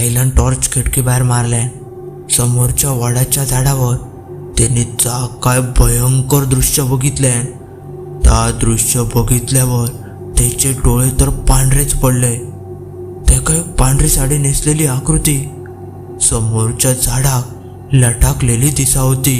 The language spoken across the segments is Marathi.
साईलन टॉर्च खिडकी बाहेर मारलाय. समोरच्या वडाच्या झाडावर त्याने जा काय भयंकर दृश्य बघितले त्या दृश्य बघितल्यावर त्याचे डोळे तर पांढरेच पडले. ते काय पांढरी साडी नेसलेली आकृती. समोरच्या झाडाक लटाकलेली दिसा होती.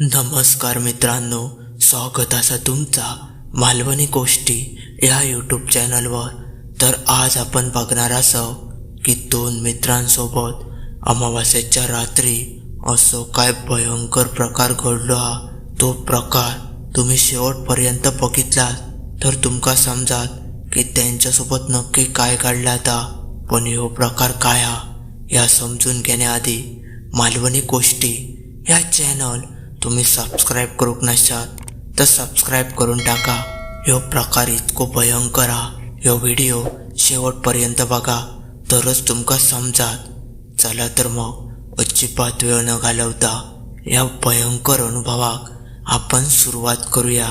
नमस्कार मित्रांनो स्वागत असा तुमचा मालवणी गोष्टी. या यूट्यूब चॅनलवर तर आज आपण बघणार असो की दोन मित्रांसोबत अमावास्याच्या रात्री असो काय भयंकर प्रकार घडलो हा. तो प्रकार तुम्ही शेवटपर्यंत बघितला तर तुमका समजात की त्यांच्यासोबत नक्की काय घडला आता. पण ह्यो प्रकार काय हा? या समजून घेण्याआधी मालवणी गोष्टी या चॅनल तुम्ही सबस्क्राईब करूक नशात तर सबस्क्राईब करून टाका. ह्यो प्रकार इतको भयंकर हा. ह्यो व्हिडिओ शेवटपर्यंत बघा तरच तुमका समजात. चला तर मग अजिबात वेळ न घालवता या भयंकर अनुभवाक आपण सुरुवात करूया.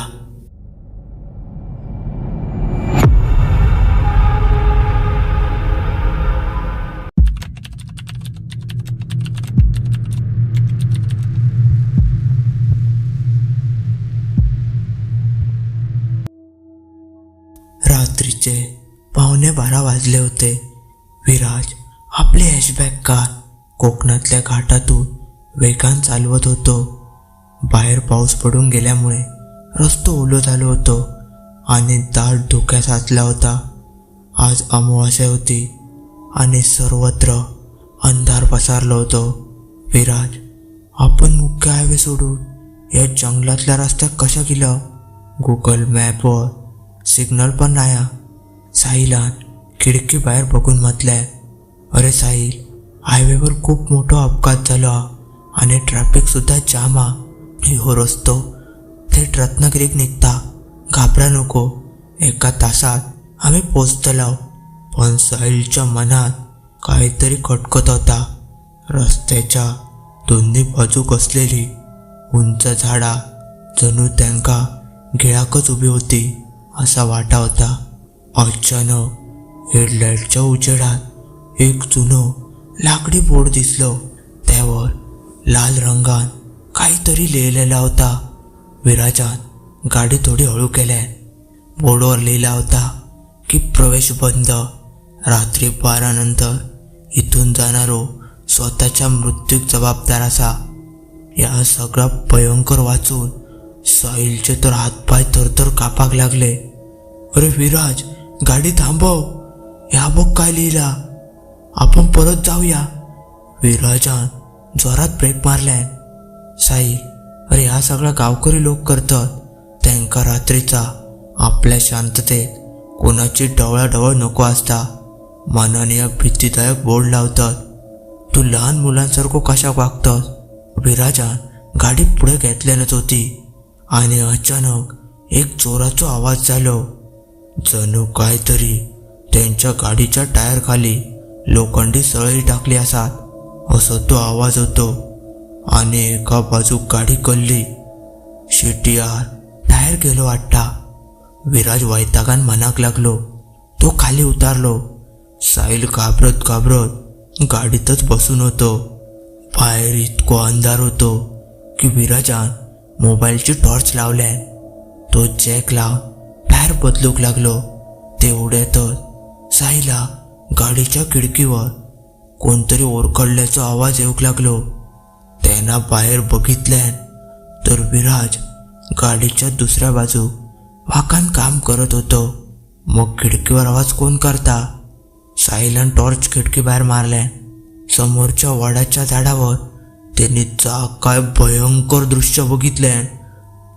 रात्रीचे पावणे बारा वाजले होते. विराज आपले हॅशबॅक कार कोकणातल्या घाटातून वेगान चालवत होतो. बाहेर पाऊस पडून गेल्यामुळे रस्तो ओलो झालो होतो आणि दाट धोक्या साचला होता. आज अमावास्या होती आणि सर्वत्र अंधार पसारलो होतो. विराज आपण मुख्य हायवे सोडून या जंगलातल्या रस्त्यात कशा गेलं? गुगल मॅपवर सिग्नल पण नाही साईला साहिलान खिडकी बाहेर बघून म्हटलंय अरे साहिल हायवेवर खूप मोठा अपघात झाला आणि ट्रॅफिक सुद्धा जाम हो रस्तो थेट रत्नागिरीक निघता. घाबरा नको. एका तासात आम्ही पोचतलो पण साहिलच्या मनात काहीतरी खटकत होता. रस्त्याच्या दोन्ही बाजूक असलेली उंच झाडा जणू त्यांका गिळाकच उभी होती असा वाटा होता. अचानक हेडलाईटच्या उजेडात एक जुनं लाकडी बोर्ड दिसलं. त्यावर लाल रंगात काहीतरी लिहिलेला होता. विराजान गाडी थोडी हळू केल्या बोर्डवर लिहिला होता की प्रवेश बंद. रात्री बारा नंतर इथून जाणारो स्वतःच्या मृत्यूक जबाबदार असा. या सगळा भयंकर वाचून साहिलचे तर हातपाय थरथर कापाक लागले. अरे विराज गाडी थांबव. ह्या बघ काय लिहिला? आपण परत जाऊया. विराजान जोरात ब्रेक मारल्यान साई अरे ह्या सगळा गावकरी लोक करतात. त्यांका रात्रीचा आपल्या शांततेत कोणाची डवळाडवळ नको असता. मनाने भीतीदायक बोर्ड लावतात. तू लहान मुलांसारखं कशा वागतस? विराजान गाडी पुढे घेतल्यानच होती. आणि अचानक एक जोराचा आवाज झालो. जणू काहीतरी त्यांच्या गाडीच्या टायर खाली लोखंडी सळई टाकली असात असं तो आवाज होतो. आणि एका बाजू गाडी कल्ली शिटियार टायर गेलो वाटता विराज वैतागान मनाक लागलो. तो खाली उतारलो. साहिल घाबरत घाबरत गाडीतच बसून होतो. बाहेर इतको अंधार होतो की विराजान मोबाईलची टॉर्च लावल्यान तो जॅक लाव टायर बदलूक लागलो तेवढ्यातच साईला गाडीच्या खिडकीवर कोणतरी ओरखडल्याचा आवाज येऊक लागलो. त्यांना बाहेर बघितल्यान तर विराज गाडीच्या दुसऱ्या बाजू वाकान काम करत होतो. मग खिडकीवर आवाज कोण करता? साईलन टॉर्च खिडकी बाहेर मारल्यान समोरच्या वडाच्या झाडावर त्यांनी जा काय भयंकर दृश्य बघितल्यान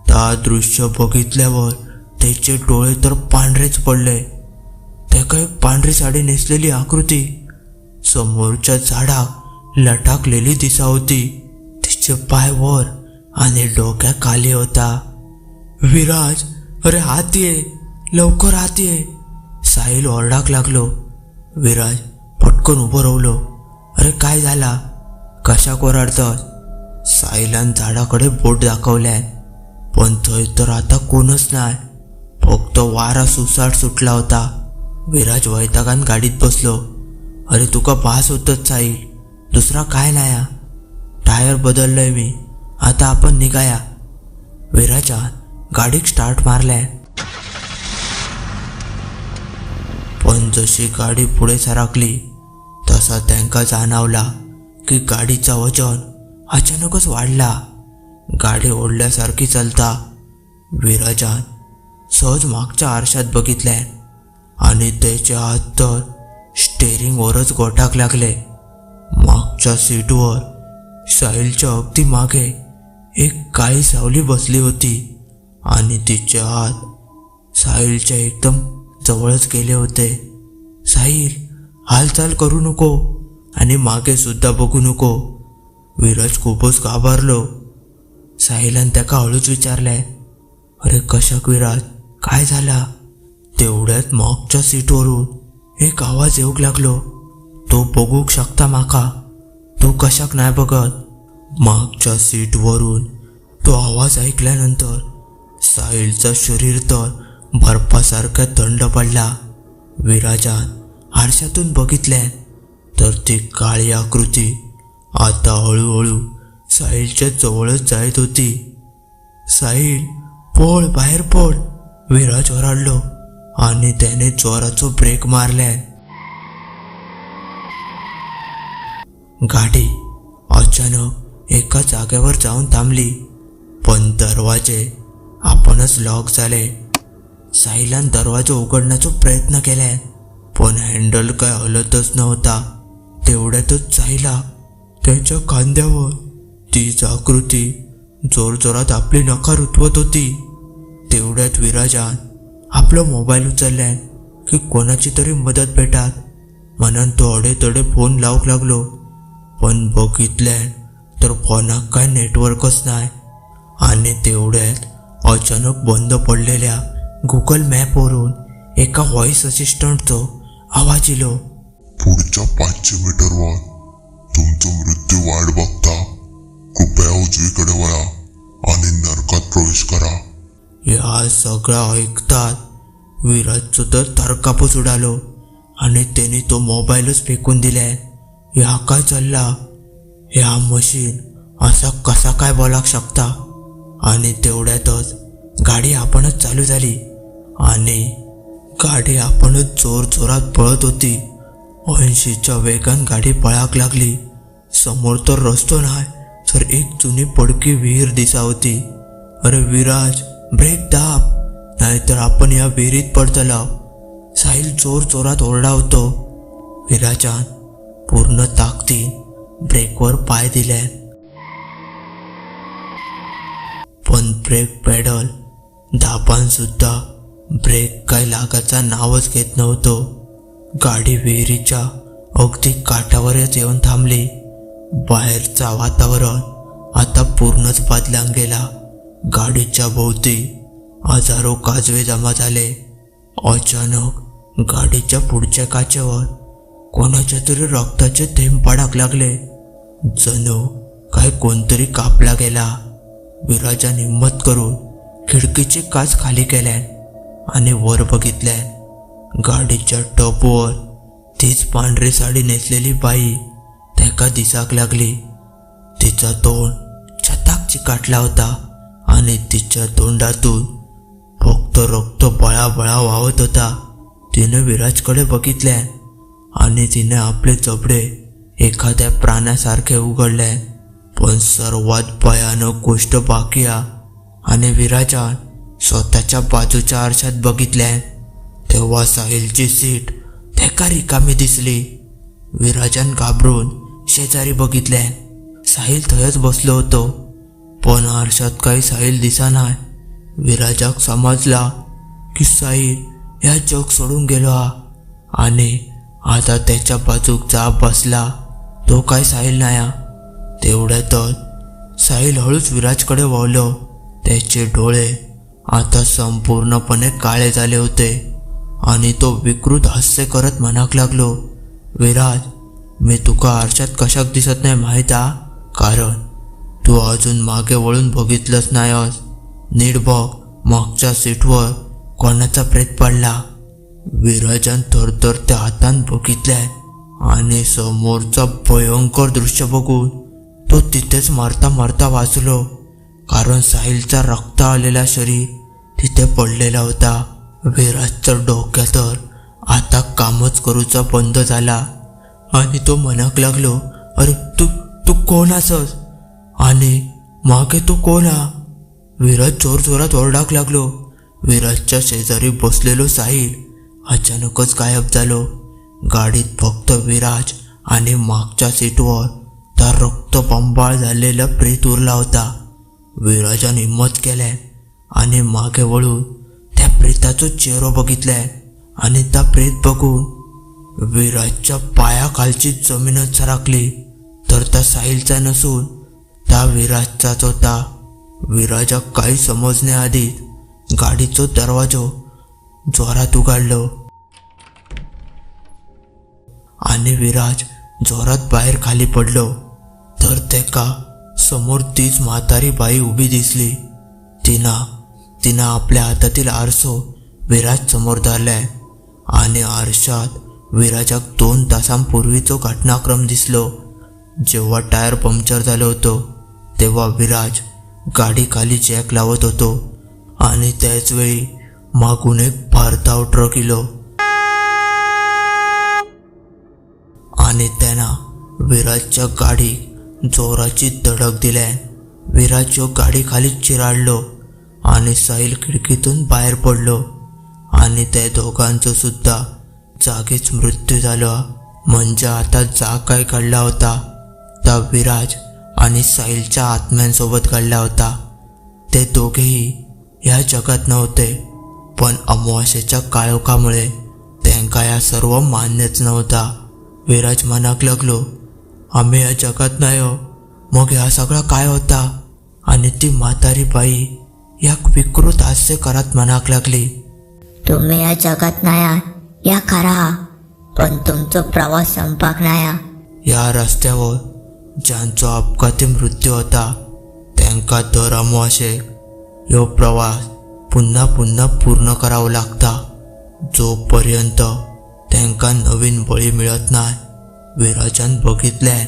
त्या दृश्य बघितल्यावर त्याचे डोळे तर पांढरेच पडले. ते काही पांढरी साडी नेसलेली आकृती. समोरच्या झाडाक लटाकलेली दिसा होती. तिचे पाय वर आणि डोक्या खाली होता. विराज अरे हात ये लवकर हात ये. साहिल ओरडाक लागलो. विराज पटकन उभं रावलो अरे काय झाला? कशाक ओरडतस साहिलान झाडाकडे बोट दाखवल्यान पण थंय तर आता कोणच नाही. फक्त वारा सुसाट सुटला होता. विराज वैतागान गाडीत बसलो. अरे तुका पास होतच साईल दुसरा काय नाया? टायर बदललोय मी. आता आपण निघाया. विराजान गाडीक स्टार्ट मारलाय पण जशी गाडी पुढे सरकली तसा त्यांका जाणवला की गाडीचा वजन अचानकच वाढला. गाडी ओढल्यासारखी चालता. विराजान सहज मागच्या आरशात बघितल्या आणि त्याचे हात तर स्टेअरिंगवरच गोटाक लागले. मागच्या सीटवर साहिलच्या अगदी मागे एक काळी सावली बसली होती. आणि तिचे हात साहिलच्या एकदम जवळच गेले होते. साहिल हालचाल करू नको आणि मागे सुद्धा बघू नको. विराज खूपच घाबरलो. साहिलान त्याका हळूच विचारले अरे कशाक विराज? काय झाला? तेवढ्यात मागच्या सीटवरून एक आवाज येऊक लागलो. तो बघूक शकता माका. तू कशाक नाही बघत. मागच्या सीटवरून तो आवाज ऐकल्यानंतर साहिलचं शरीर तर बर्फासारखं थंड पडला. विराजान आरशातून बघितल्या तर ती काळी आकृती आता हळूहळू साहिलच्या जवळच जायत होती. साहिल पळ बाहेर पळ. विराज ओरडलो आणि त्याने जोराचो ब्रेक मारलाय गाडी अचानक एका जागेवर जाऊन थांबली पण दरवाजे आपणच लॉक झाले. साहिलान दरवाजा उघडण्याचा प्रयत्न केलाय पण हँडल काय हलतच नव्हता. तेवढ्यातच साहिला त्याच्या खांद्यावर तीच आकृती जोरजोरात आपली नकार उठवत होती. तेवढ्यात विराजान आपला मोबाईल उचलल्यान की कोणाची तरी मदत भेटात. म्हणून तो अडे तडे फोन लावूक लागलो. पण बघितल्यान तर फोनाक काय नेटवर्कच नाही आणि तेवढ्यात अचानक बंद पडलेल्या गुगल मॅपवरून एका व्हॉइस असिस्टंटचो आवाज इलो. पुढच्या पाचशे मीटरवर तुमचं मृत्यू वाट बघता कृपया उजवीकडे वळा आणि नरकात प्रवेश करा. हे आज सगळं ऐकतात. विराजचं तर थरकापच उडालो आणि त्याने तो मोबाईलच फेकून दिलाय. ह्या काय चालला? ह्या मशीन असा कसा काय बोलाक शकता? आणि तेवढ्यातच गाडी आपणच चालू झाली. आणि गाडी आपणच जोर जोरात पळत होती. ऐंशीच्या वेगान गाडी पळाक लागली. समोर तर रस्तो नाही तर एक जुनी पडकी विहीर दिसा होती. अरे विराज ब्रेक दाब नाहीतर आपण या विहिरीत पडतला साहिल जोर जोरात ओरडा होतो विराजान पूर्ण ताकदी ब्रेकवर पाय दिले. पण ब्रेक पेडल दाबानसुद्धा ब्रेक काय लागाचा नावच घेत नव्हतो. गाडी विहिरीच्या अगदी काठावरच येऊन थांबली. बाहेरचा वातावरण आता पूर्णच बदलान गेला गाडीच्या भोवती हजारो काजवे जमा झाले. अचानक गाडीच्या पुढच्या काचेवर कोणाच्या तरी रक्ताचे थेंब पडाक लागले. जणू काय कोणतरी कापला गेला. विराजान हिंमत करून खिडकीची काच खाली केल्यान आणि वर बघितल्यान गाडीच्या टॉपवर तीच पांढरी साडी नेसलेली बाई त्याका दिसाक लागली. तिचा तोंड छताक चिकाटला होता. आणि तिच्या तोंडातून फक्त रक्त बळाबळा वाहत होता. तिने विराजकडे बघितले आणि तिने आपले जबडे एखाद्या प्राण्यासारखे उघडले पण सर्वात भयानक गोष्ट बाकी आणि विराजान स्वतःच्या बाजूच्या आरशात बघितले तेव्हा साहिलची सीट त्याका रिकामी दिसली. विराजान घाबरून शेजारी बघितले साहिल थयच बसलो होतो. पण आरशात काही साहिल दिसा नाय विराजाक समजला की साहिल ह्या जग सोडून गेलो हा आणि आता त्याच्या बाजूक जाप बसला. तो काय साहिल नाया. तेवढ्यातच साहिल हळूच विराजकडे वळलो. त्याचे डोळे आता संपूर्णपणे काळे झाले होते आणि तो विकृत हास्य करत म्हणाक लागलो. विराज मी तुका आरशात कशाक दिसत नाही माहीत? हा कारण तू अजून मागे वळून बघितलंच नाहीस नीट बघ मागच्या सीटवर कोणाचा प्रेत पडला? विराजन थरथर त्या हातान बघितले आणि समोरचा भयंकर दृश्य बघून तो तिथेच मारता मारता वाचलो. कारण साहिलचा रक्त आलेला शरीर तिथे पडलेला होता. विराजचं डोक्या तर आता कामच करूचा बंद झाला आणि तो मनाक लागलो अरे तू तू कोण असस? आणि मागे तू कोण विराज जोर जोरात ओरडाक लागलो. विराजच्या शेजारी बसलेलो साहिल. अचानकच गायब झालो. गाडीत फक्त विराज आणि मागच्या सीटवर त्या रक्तबंबाळ झालेला प्रेत उरला होता. विराजान हिंमत केल्या आणि मागे वळून त्या प्रेताचो चेहरो बघितलाय आणि त्या प्रेत बघून विराजच्या पायाखालची जमीनच सरकली. तर त्या साहिलचा नसून त्या विराजचाच होता. विराजा काही समजण्याआधी गाडीचो दरवाजो जोरात उघडलो. आणि विराज जोरात बाहेर खाली पडलो. तर तेका समोर तीच म्हातारी बाई उभी दिसली. तिना तिनं आपल्या हातातील आरसो विराज समोर धरलाय आणि आरशात विराजाक दोन तासांपूर्वीचो घटनाक्रम दिसलो. जेव्हा टायर पंक्चर झालो होतो तेव्हा विराज गाडी खाली जॅक लावत होतो आणि त्याच वेळी मागून एक भारताव ट्रक इलो. आणि त्यांना विराजच्या गाडी जोराची धडक दिल्या विराज जो गाडी खाली चिराडलो आणि साहिल खिडकीतून बाहेर पडलो आणि त्या दोघांचं सुद्धा जागीच मृत्यू झाला. म्हणजे आता जा काय घडला होता? त्या विराज आणि साहिलच्या आत्म्यांसोबत घडला होता. ते दोघेही या जगात नव्हते पण अमावास्येच्या काळोखामुळे त्यांका या सर्व मान्यच नव्हता. विराज मनाक लागलो आम्ही या जगात नाही हो मग हा सगळा काय होता? आणि ती म्हातारी बाई या विकृत हास्य करत मनाक लागली. तुम्ही या जगात नाया या खरा पण तुमचा प्रवास संपाक नाया. या रस्त्यावर ज्यांचो अपघाती मृत्यू होता त्यांका दर अमावाशे ह्यो प्रवास पुन्हा पुन्हा पूर्ण करावो लागता. जोपर्यंत तांकां नवीन बळी मिळत नाही विराजान बघितल्यान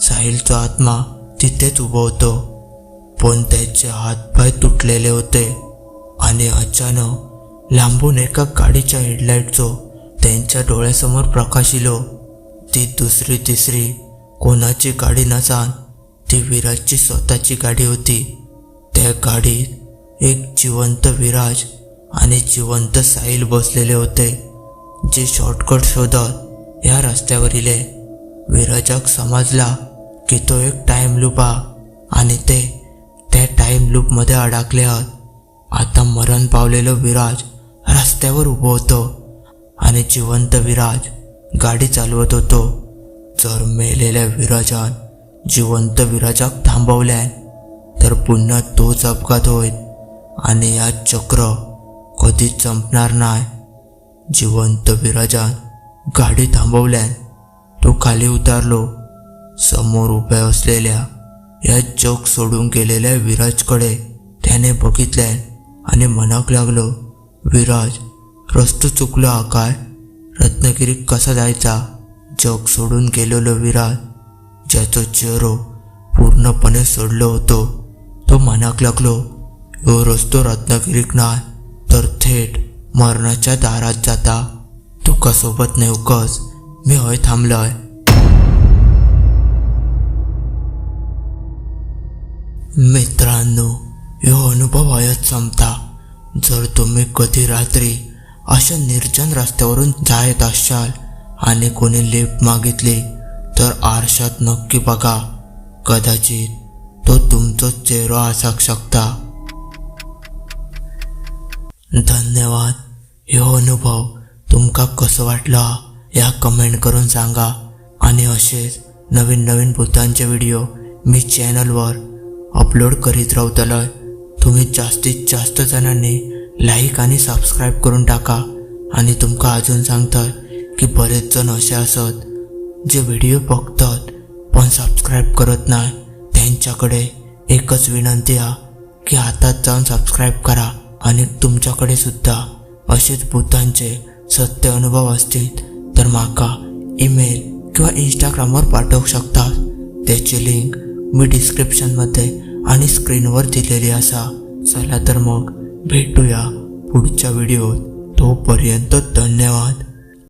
साहिलचो आत्मा तिथेच उभा होतो. पण त्याचे हातपाय तुटलेले होते आणि अचानक लांबून एका गाडीच्या हेडलाईटचो त्यांच्या डोळ्यासमोर प्रकाश इलो ती दुसरी तिसरी कोणाची गाडी नसान ती विराजची स्वतःची गाडी होती. त्या गाडीत एक जिवंत विराज आणि जिवंत साहिल बसलेले होते जे शॉर्टकट शोधत ह्या रस्त्यावर इले. विराजाक समजला की तो एक टाइम लूप हा आणि ते त्या टाइम लूपमध्ये अडकले आहात आता मरण पावलेलं विराज रस्त्यावर उभं होतो आणि जिवंत विराज गाडी चालवत होतो. जर मेलेल्या विराजान जिवंत विराजाक थांबवल्यान तर पुन्हा तोच अपघात होईल आणि या चक्र कधीच संपणार नाही. जिवंत विराजान गाडी थांबवल्यान तो खाली उतारलो. समोर उभ्या असलेल्या या जग सोडून गेलेल्या विराजकडे त्याने बघितल्यान आणि मनाक लागलो विराज रस्तो चुकलो हा काय? रत्नागिरीत कसा जायचा? जग सोडून गेलेलो विराट ज्याचो चेहरो पूर्णपणे सोडलो होतो. तो मनाक लागलो ह्यो रस्तो रत्नागिरीक नाय तर थेट मरणाच्या दारात जाता. तुका सोबत नेवकच मी हय थांबलोय. मित्रांनो ह्यो अनुभव हयच संपता. जर तुम्ही कधी रात्री अशा निर्जन रस्त्यावरून जायत असाल आणि कोणी लिफ्ट मागितली तर आरशात नक्की बघा. कदाचित तो तुमचो चेहरो आसाक शकता धन्यवाद. हो अनुभव तुमका कसो वाटला? या कमेंट करून सांगा. आणि असेच नवीन नवीन भूतांचे व्हिडिओ मी चॅनलवर अपलोड करीत रावतलोय तुम्ही जास्तीत जास्त जणांनी लाईक आणि सबस्क्राईब करून टाका. आणि तुमका अजून सांगतात की बरेच जण असे असत जे व्हिडिओ बघतात पण सबस्क्राईब करत नाही. त्यांच्याकडे एकच विनंती आहे की हातात जाऊन सबस्क्राईब करा आणि तुमच्याकडे सुद्धा असेच भूतांचे सत्य अनुभव असतील तर म्हाका ईमेल किंवा इंस्टाग्रामवर पाठवू शकता. त्याची लिंक मी डिस्क्रिप्शनमध्ये आणि स्क्रीनवर दिलेली असा. चला तर मग भेटूया पुढच्या व्हिडिओत. तोपर्यंत धन्यवाद.